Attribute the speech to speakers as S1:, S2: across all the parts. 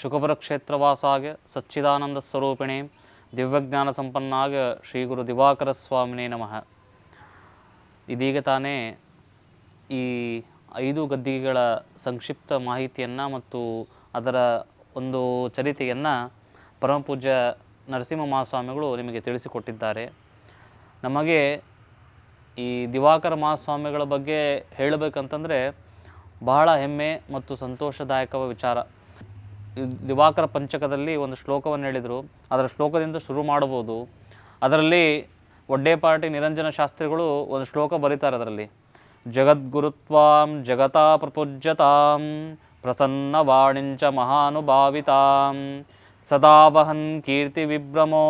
S1: ಶುಕಪುರ ಕ್ಷೇತ್ರವಾಸಾಗ ಸಚ್ಚಿದಾನಂದ ಸ್ವರೂಪಿಣಿ ದಿವ್ಯಜ್ಞಾನ ಸಂಪನ್ನಾಗ ಶ್ರೀ ಗುರು ದಿವಾಕರ ಸ್ವಾಮಿನೇ ನಮಃ. ಇದೀಗ ತಾನೇ ಈ ಐದು ಗದ್ದಿಗೆಗಳ ಸಂಕ್ಷಿಪ್ತ ಮಾಹಿತಿಯನ್ನು ಮತ್ತು ಅದರ ಒಂದು ಚರಿತೆಯನ್ನು ಪರಮಪೂಜ್ಯ ನರಸಿಂಹ ಮಹಾಸ್ವಾಮಿಗಳು ನಿಮಗೆ ತಿಳಿಸಿಕೊಟ್ಟಿದ್ದಾರೆ. ನಮಗೆ ಈ ದಿವಾಕರ ಮಹಾಸ್ವಾಮಿಗಳ ಬಗ್ಗೆ ಹೇಳಬೇಕಂತಂದರೆ ಬಹಳ ಹೆಮ್ಮೆ ಮತ್ತು ಸಂತೋಷದಾಯಕವ ವಿಚಾರ. ದಿವಾಕರ ಪಂಚಕದಲ್ಲಿ ಒಂದು ಶ್ಲೋಕವನ್ನು ಹೇಳಿದರು. ಅದರ ಶ್ಲೋಕದಿಂದ ಶುರು ಮಾಡಬಹುದು. ಅದರಲ್ಲಿ ಒಡ್ಡೇಪಾಟಿ ನಿರಂಜನ ಶಾಸ್ತ್ರಿಗಳು ಒಂದು ಶ್ಲೋಕ ಬರೀತಾರೆ ಅದರಲ್ಲಿ. ಜಗದ್ಗುರುತ್ವಾಂ ಜಗತಾ ಪ್ರಪುಜ್ಯತಾಂ ಪ್ರಸನ್ನ ವಾಣಿಂಚ ಮಹಾನುಭಾವಿತಾಂ ಸದಾವಹನ್ ಕೀರ್ತಿ ವಿಭ್ರಮೋ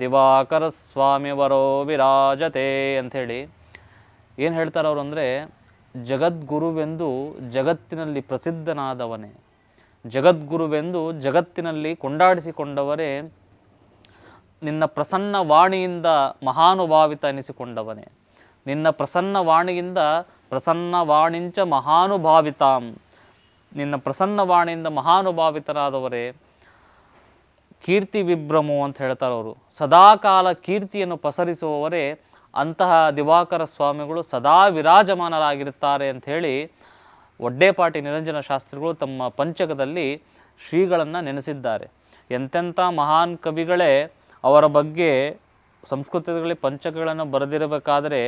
S1: ದಿವಾಕರ ಸ್ವಾಮಿ ವರೋ ವಿರಾಜತೆ ಅಂಥೇಳಿ. ಏನು ಹೇಳ್ತಾರೆ ಅವರು ಅಂದರೆ ಜಗದ್ಗುರುವೆಂದು ಜಗತ್ತಿನಲ್ಲಿ ಪ್ರಸಿದ್ಧನಾದವನೇ. ಜಗದ್ಗುರುವೆಂದು ಜಗತ್ತಿನಲ್ಲಿ ಕೊಂಡಾಡಿಸಿಕೊಂಡವರೇ, ನಿನ್ನ ಪ್ರಸನ್ನ ವಾಣಿಯಿಂದ ಮಹಾನುಭಾವಿತ ಎನಿಸಿಕೊಂಡವನೇ. ನಿನ್ನ ಪ್ರಸನ್ನ ವಾಣಿಯಿಂದ ಪ್ರಸನ್ನ ವಾಣಿಂಚ ಮಹಾನುಭಾವಿತಾಂ. ನಿನ್ನ ಪ್ರಸನ್ನ ವಾಣಿಯಿಂದ ಮಹಾನುಭಾವಿತರಾದವರೇ, ಕೀರ್ತಿ ವಿಭ್ರಮು ಅಂತ ಹೇಳ್ತಾರೆ ಅವರು. ಸದಾಕಾಲ ಕೀರ್ತಿಯನ್ನು ಪಸರಿಸುವವರೇ, ಅಂತಹ ದಿವಾಕರ ಸ್ವಾಮಿಗಳು ಸದಾ ವಿರಾಜಮಾನರಾಗಿರುತ್ತಾರೆ ಅಂತ ಹೇಳಿ ಒಡ್ಡೇಪಾಟಿ ನಿರಂಜನ ಶಾಸ್ತ್ರಿಗಳು ತಮ್ಮ ಪಂಚಕದಲ್ಲಿ ಶ್ರೀಗಳನ್ನು ನೆನೆಸಿದ್ದಾರೆ. ಎಂತೆಂಥ ಮಹಾನ್ ಕವಿಗಳೇ ಅವರ ಬಗ್ಗೆ ಸಂಸ್ಕೃತದಲ್ಲಿ ಪಂಚಕಗಳನ್ನು ಬರೆದಿರಬೇಕಾದರೆ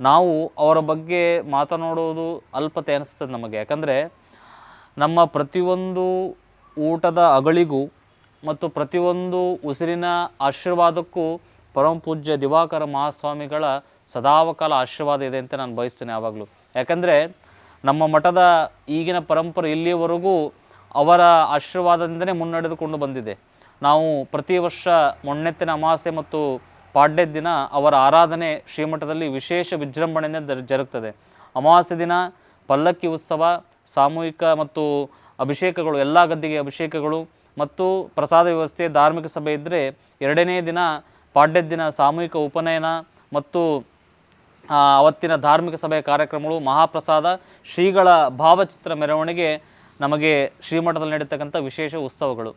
S1: ನಾವು ಅವರ ಬಗ್ಗೆ ಮಾತನಾಡುವುದು ಅಲ್ಪತೆ ಅನಿಸ್ತದೆ ನಮಗೆ. ಯಾಕಂದರೆ ನಮ್ಮ ಪ್ರತಿಯೊಂದು ಊಟದ ಅಗಳಿಗೂ ಮತ್ತು ಪ್ರತಿಯೊಂದು ಉಸಿರಿನ ಆಶೀರ್ವಾದಕ್ಕೂ ಪರಮ ಪೂಜ್ಯ ದಿವಾಕರ ಮಹಾಸ್ವಾಮಿಗಳ ಸದಾವಕಾಲ ಆಶೀರ್ವಾದ ಇದೆ ಅಂತ ನಾನು ಬಯಸ್ತೇನೆ ಯಾವಾಗಲೂ. ಯಾಕಂದರೆ ನಮ್ಮ ಮಠದ ಈಗಿನ ಪರಂಪರೆ ಇಲ್ಲಿಯವರೆಗೂ ಅವರ ಆಶೀರ್ವಾದದಿಂದಲೇ ಮುನ್ನಡೆದುಕೊಂಡು ಬಂದಿದೆ. ನಾವು ಪ್ರತಿ ವರ್ಷ ಮೊಣ್ಣೆತ್ತಿನ ಅಮಾವಾಸ್ಯೆ ಮತ್ತು ಪಾಡ್ಯ ದಿನ ಅವರ ಆರಾಧನೆ ಶ್ರೀಮಠದಲ್ಲಿ ವಿಶೇಷ ವಿಜೃಂಭಣೆಯಿಂದ ಜರುಗ್ತದೆ. ಅಮಾವಾಸ್ಯೆ ದಿನ, ಪಲ್ಲಕ್ಕಿ ಉತ್ಸವ, ಸಾಮೂಹಿಕ ಮತ್ತು ಅಭಿಷೇಕಗಳು, ಎಲ್ಲ ಗದ್ದಿಗೆ ಅಭಿಷೇಕಗಳು ಮತ್ತು ಪ್ರಸಾದ ವ್ಯವಸ್ಥೆ ಧಾರ್ಮಿಕ ಸಭೆ ಇದ್ದರೆ ಎರಡನೇ ದಿನ ಪಾಡ್ಯದ ದಿನ ಸಾಮೂಹಿಕ ಉಪನಯನ ಮತ್ತು ಅವತ್ತಿನ ಧಾರ್ಮಿಕ ಸಭೆಯ ಕಾರ್ಯಕ್ರಮಗಳು ಮಹಾಪ್ರಸಾದ, ಶ್ರೀಗಳ ಭಾವಚಿತ್ರ ಮೆರವಣಿಗೆ ನಮಗೆ ಶ್ರೀಮಠದಲ್ಲಿ ನಡೀತಕ್ಕಂಥ ವಿಶೇಷ ಉತ್ಸವಗಳು.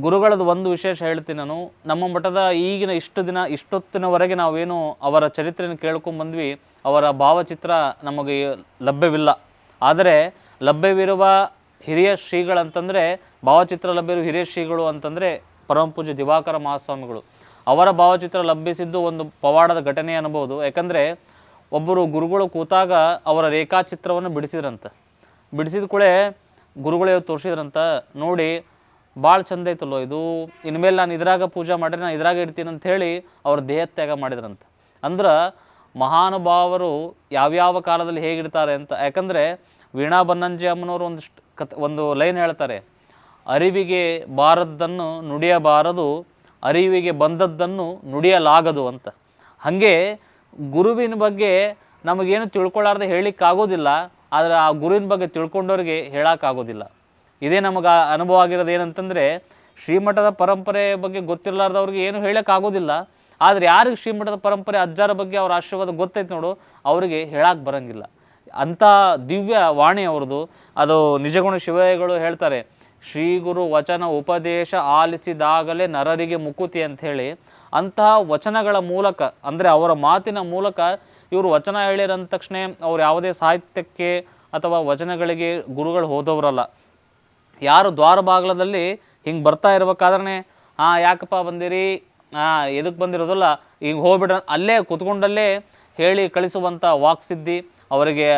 S1: ಗುರುಗಳದ್ದು ಒಂದು ವಿಶೇಷ ಹೇಳ್ತೀನಿ ನಾನು. ನಮ್ಮ ಮಠದ ಈಗಿನ ಇಷ್ಟು ದಿನ, ಇಷ್ಟೊತ್ತಿನವರೆಗೆ ನಾವೇನು ಅವರ ಚರಿತ್ರೆಯನ್ನು ಕೇಳ್ಕೊಂಡು ಬಂದ್ವಿ. ಅವರ ಭಾವಚಿತ್ರ ನಮಗೆ ಲಭ್ಯವಿಲ್ಲ. ಆದರೆ ಲಭ್ಯವಿರುವ ಹಿರಿಯ ಶ್ರೀಗಳಂತಂದರೆ, ಭಾವಚಿತ್ರ ಲಭ್ಯವಿರುವ ಹಿರಿಯ ಶ್ರೀಗಳು ಅಂತಂದರೆ ಪರಮಪೂಜ್ಯ ದಿವಾಕರ ಮಹಾಸ್ವಾಮಿಗಳು. ಅವರ ಭಾವಚಿತ್ರ ಲಭಿಸಿದ್ದು ಒಂದು ಪವಾಡದ ಘಟನೆ ಅನ್ಬೋದು ಯಾಕಂದರೆ ಒಬ್ಬರು ಗುರುಗಳು ಕೂತಾಗ ಅವರ ರೇಖಾಚಿತ್ರವನ್ನು ಬಿಡಿಸಿದ್ರಂತ. ಬಿಡಿಸಿದ ಕೂಡಲೇ ಗುರುಗಳೇ ತೋರಿಸಿದ್ರಂತ, ನೋಡಿ ಭಾಳ ಚಂದ ಐತಲ್ಲೋ ಇದು. ಇನ್ಮೇಲೆ ನಾನು ಇದ್ರಾಗ ಪೂಜೆ ಮಾಡಿರಿ ನಾನು ಇದ್ರಾಗ ಇಡ್ತೀನಿ ಅಂತ ಹೇಳಿ ಅವ್ರ ದೇಹತ್ಯಾಗ ಮಾಡಿದ್ರಂತ. ಅಂದ್ರೆ ಮಹಾನುಭಾವರು ಯಾವ್ಯಾವ ಕಾಲದಲ್ಲಿ ಹೇಗಿರ್ತಾರೆ ಅಂತ, ಯಾಕಂದರೆ ವೀಣಾ ಬನ್ನಂಜಿ ಅಮ್ಮನವರು ಒಂದಿಷ್ಟು ಕತ್ ಒಂದು ಲೈನ್ ಹೇಳ್ತಾರೆ, ಅರಿವಿಗೆ ಬಾರದ್ದನ್ನು ನುಡಿಯಬಾರದು ಅರಿವಿಗೆ ಬಂದದ್ದನ್ನು ನುಡಿಯಲಾಗದು ಅಂತ. ಹಾಗೆ ಗುರುವಿನ ಬಗ್ಗೆ ನಮಗೇನು ತಿಳ್ಕೊಳ್ಳಾರ್ದೆ ಹೇಳಲಿಕ್ಕಾಗೋದಿಲ್ಲ, ಆದರೆ ಆ ಗುರುವಿನ ಬಗ್ಗೆ ತಿಳ್ಕೊಂಡವ್ರಿಗೆ ಹೇಳೋಕ್ಕಾಗೋದಿಲ್ಲ. ಇದೇ ನಮಗೆ ಅನುಭವ ಆಗಿರೋದು ಏನಂತಂದರೆ, ಶ್ರೀಮಠದ ಪರಂಪರೆ ಬಗ್ಗೆ ಗೊತ್ತಿರಲಾರ್ದವ್ರಿಗೆ ಏನು ಹೇಳೋಕ್ಕಾಗೋದಿಲ್ಲ, ಆದರೆ ಯಾರಿಗೆ ಶ್ರೀಮಠದ ಪರಂಪರೆ ಅಜ್ಜಾರ ಬಗ್ಗೆ ಅವ್ರ ಆಶೀರ್ವಾದ ಗೊತ್ತೈತೆ ನೋಡು, ಅವರಿಗೆ ಹೇಳಕ್ಕೆ ಬರಂಗಿಲ್ಲ. ಅಂಥ ದಿವ್ಯ ವಾಣಿ ಅವ್ರದ್ದು ಅದು ನಿಜಗುಣ ಶಿವಯ್ಯಗಳು ಹೇಳ್ತಾರೆ ಶ್ರೀ ಗುರು ವಚನ ಉಪದೇಶ ಆಲಿಸಿದಾಗಲೇ ನರರಿಗೆ ಮುಕುತಿ ಅಂತ ಹೇಳಿ ಅಂತಹ ವಚನಗಳ ಮೂಲಕ, ಅಂದರೆ ಅವರ ಮಾತಿನ ಮೂಲಕ ಇವರು ವಚನ ಹೇಳಿರಂದ ತಕ್ಷಣ ಅವ್ರು ಯಾವುದೇ ಸಾಹಿತ್ಯಕ್ಕೆ ಅಥವಾ ವಚನಗಳಿಗೆ ಗುರುಗಳು ಹೋದವರಲ್ಲ. ಯಾರು ದ್ವಾರ ಬಾಗ್ಲದಲ್ಲಿ ಹಿಂಗೆ ಬರ್ತಾ ಇರ್ಬೇಕಾದ್ರೆ ಹಾಂ ಯಾಕಪ್ಪ ಬಂದಿರಿ? ಹಾಂ ಎದಕ್ಕೆ ಬಂದಿರೋದಲ್ಲ? ಹಿಂಗೆ ಹೋಗ್ಬಿಡ್ರ ಅಲ್ಲೇ ಕುತ್ಕೊಂಡಲ್ಲೇ ಹೇಳಿ ಕಳಿಸುವಂಥ ವಾಕ್ಸಿದ್ಧಿ ಅವರಿಗೆ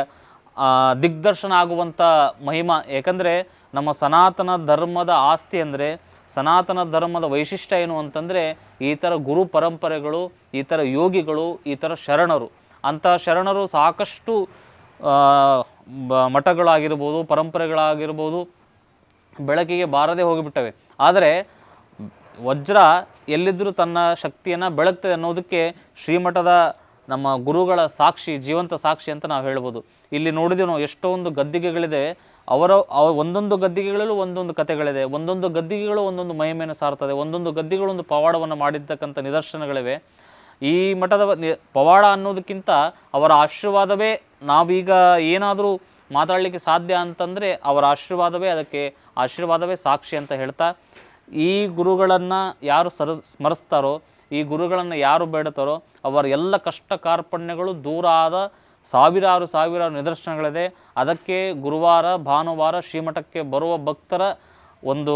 S1: ದಿಗ್ದರ್ಶನ ಆಗುವಂಥ ಮಹಿಮಾ. ಏಕೆಂದರೆ ನಮ್ಮ ಸನಾತನ ಧರ್ಮದ ಆಸ್ತಿ ಅಂದರೆ ಸನಾತನ ಧರ್ಮದ ವೈಶಿಷ್ಟ್ಯ ಏನು ಅಂತಂದರೆ ಈ ಥರ ಗುರು ಪರಂಪರೆಗಳು, ಈ ಥರ ಯೋಗಿಗಳು, ಈ ಥರ ಶರಣರು. ಅಂತಹ ಶರಣರು ಸಾಕಷ್ಟು ಮಠಗಳಾಗಿರ್ಬೋದು, ಪರಂಪರೆಗಳಾಗಿರ್ಬೋದು ಬೆಳಕಿಗೆ ಬಾರದೇ ಹೋಗಿಬಿಟ್ಟವೆ. ಆದರೆ ವಜ್ರ ಎಲ್ಲಿದ್ದರೂ ತನ್ನ ಶಕ್ತಿಯನ್ನು ಬೆಳಗ್ತದೆ ಅನ್ನೋದಕ್ಕೆ ಶ್ರೀಮಠದ ನಮ್ಮ ಗುರುಗಳ ಸಾಕ್ಷಿ, ಜೀವಂತ ಸಾಕ್ಷಿ ಅಂತ ನಾವು ಹೇಳ್ಬೋದು. ಇಲ್ಲಿ ನೋಡಿದ್ವಿ ನಾವು ಎಷ್ಟೊಂದು ಗದ್ದಿಗೆಗಳಿದೆ. ಅವರ, ಅವ ಒಂದೊಂದು ಗದ್ದಿಗೆಗಳಲ್ಲೂ ಒಂದೊಂದು ಕಥೆಗಳಿದೆ. ಒಂದೊಂದು ಗದ್ದಿಗೆಗಳು ಒಂದೊಂದು ಮಹಿಮೆಯನ್ನು ಸಾರ್ತದೆ ಒಂದೊಂದು ಗದ್ದಿಗಳು ಒಂದು ಪವಾಡವನ್ನು ಮಾಡಿರ್ತಕ್ಕಂಥ ನಿದರ್ಶನಗಳಿವೆ. ಈ ಮಠದ ಪವಾಡ ಅನ್ನೋದಕ್ಕಿಂತ ಅವರ ಆಶೀರ್ವಾದವೇ ನಾವೀಗ ಏನಾದರೂ ಮಾತಾಡಲಿಕ್ಕೆ ಸಾಧ್ಯ ಅಂತಂದರೆ ಅವರ ಆಶೀರ್ವಾದವೇ ಅದಕ್ಕೆ ಆಶೀರ್ವಾದವೇ ಸಾಕ್ಷಿ ಅಂತ ಹೇಳ್ತಾ, ಈ ಗುರುಗಳನ್ನು ಯಾರು ಸರ, ಸ್ಮರಿಸ್ತಾರೋ, ಈ ಗುರುಗಳನ್ನು ಯಾರು ಬೇಡತಾರೋ, ಅವರ ಎಲ್ಲ ಕಷ್ಟ ಕಾರ್ಪಣ್ಯಗಳು ದೂರ ಆದ ಸಾವಿರಾರು ಸಾವಿರಾರು ನಿದರ್ಶನಗಳಿದೆ. ಅದಕ್ಕೆ ಗುರುವಾರ, ಭಾನುವಾರ ಶ್ರೀಮಠಕ್ಕೆ ಬರುವ ಭಕ್ತರ ಒಂದು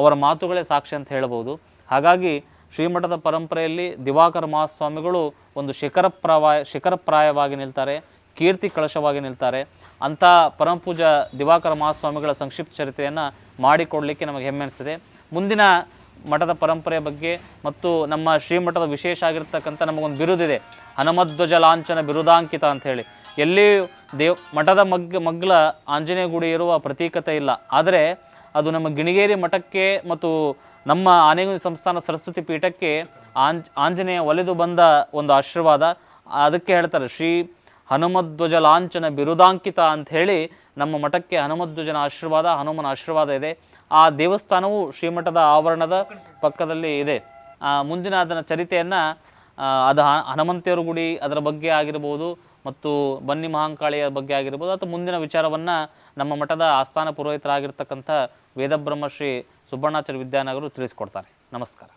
S1: ಅವರ ಮಾತುಗಳೇ ಸಾಕ್ಷಿ ಅಂತ ಹೇಳಬಹುದು ಹಾಗಾಗಿ ಶ್ರೀಮಠದ ಪರಂಪರೆಯಲ್ಲಿ ದಿವಾಕರ ಮಹಾಸ್ವಾಮಿಗಳು ಒಂದು ಶಿಖರಪ್ರಾಯ ಶಿಖರಪ್ರಾಯವಾಗಿ ನಿಲ್ತಾರೆ, ಕೀರ್ತಿ ಕಳಶವಾಗಿ ನಿಲ್ತಾರೆ. ಅಂಥ ಪರಮಪೂಜ ದಿವಾಕರ ಮಹಾಸ್ವಾಮಿಗಳ ಸಂಕ್ಷಿಪ್ತ ಚರಿತ್ರೆಯನ್ನು ಮಾಡಿಕೊಡಲಿಕ್ಕೆ ನಮಗೆ ಹೆಮ್ಮೆ ಅನಿಸಿದೆ ಮುಂದಿನ ಮಠದ ಪರಂಪರೆಯ ಬಗ್ಗೆ ಮತ್ತು ನಮ್ಮ ಶ್ರೀಮಠದ ವಿಶೇಷ ಆಗಿರ್ತಕ್ಕಂಥ ನಮಗೊಂದು ಬಿರುದಿದೆ. ಹನುಮಧ್ವಜ ಲಾಂಛನ ಬಿರುದಾಂಕಿತ ಅಂತ ಹೇಳಿ ಎಲ್ಲಿ ದೇವ್, ಮಠದ ಮಗ್ ಮಗ್ಲ ಆಂಜನೇಯ ಗುಡಿ ಇರುವ ಪ್ರತೀಕತೆ ಇಲ್ಲ. ಆದರೆ ಅದು ನಮ್ಮ ಗಿಣಿಗೇರಿ ಮಠಕ್ಕೆ ಮತ್ತು ನಮ್ಮ ಆನೆಗುಂದಿ ಸಂಸ್ಥಾನ ಸರಸ್ವತಿ ಪೀಠಕ್ಕೆ ಆಂಜ್, ಆಂಜನೇಯ ಒಲೆದು ಬಂದ ಒಂದು ಆಶೀರ್ವಾದ. ಅದಕ್ಕೆ ಹೇಳ್ತಾರೆ ಶ್ರೀ ಹನುಮಧ್ವಜ ಲಾಂಛನ ಬಿರುದಾಂಕಿತ ಹೇಳಿ ನಮ್ಮ ಮಠಕ್ಕೆ ಹನುಮಧ್ವಜನ ಆಶೀರ್ವಾದ, ಹನುಮನ ಆಶೀರ್ವಾದ ಇದೆ. ಆ ದೇವಸ್ಥಾನವು ಶ್ರೀಮಠದ ಆವರಣದ ಪಕ್ಕದಲ್ಲಿ ಇದೆ. ಮುಂದಿನ ಅದರ ಚರಿತೆಯನ್ನು ಅದು ಹನುಮಂತೇರು ಗುಡಿ ಅದರ ಬಗ್ಗೆ ಆಗಿರ್ಬೋದು ಮತ್ತು ಬನ್ನಿ ಮಹಾಂಕಾಳಿಯ ಬಗ್ಗೆ ಆಗಿರ್ಬೋದು ಅಥವಾ ಮುಂದಿನ ವಿಚಾರವನ್ನು ನಮ್ಮ ಮಠದ ಆಸ್ಥಾನ ಪುರೋಹಿತರಾಗಿರ್ತಕ್ಕಂಥ ವೇದಬ್ರಹ್ಮ ಶ್ರೀ ಸುಬ್ಬಣ್ಣಾಚಾರ್ಯ ವಿದ್ಯಾನಗರು ತಿಳಿಸ್ಕೊಡ್ತಾರೆ. ನಮಸ್ಕಾರ.